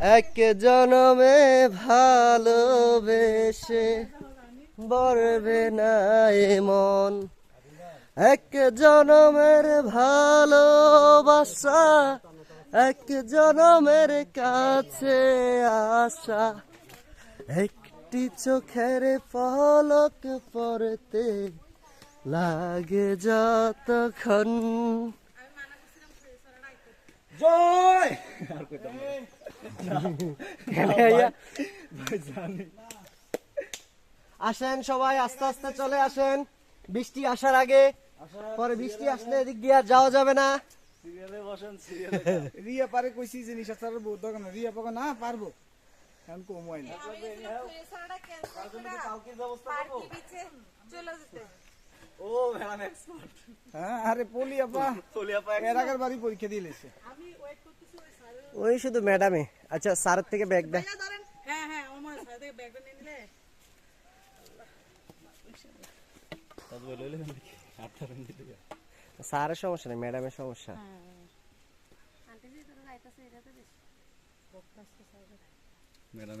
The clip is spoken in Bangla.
এক জনমে ভালোবেসে বরবে না মন। এক জনমের ভালোবাসা, এক জনমের কাছে আসা। একটি চোখের পলক পড়তে লাগে যতক্ষণ। জয়! আসেন সবাই আস্তে আস্তে চলে আসেন। বৃষ্টি আসার আগে পরে বৃষ্টি আসলে এদিক দিয়ে আর যাওয়া যাবে না। রিয়া পারে কইছি বউ দোকান। রিয়া পাবো না পারব। এখন কমাই না। ও ম্যাডাম এক্সপার্ট হ্যাঁ আরে পলি আপা এর আগের বাড়ি পরীক্ষা দিয়ে লেছে। ওই শুধু ম্যাডামে আচ্ছা স্যারের থেকে ব্যাগ দেয় হ্যাঁ হ্যাঁ আমার হয় থেকে ব্যাগটা নিয়ে নিলে। স্যারের সমস্যা নেই ম্যাডামের সমস্যা। ম্যাডাম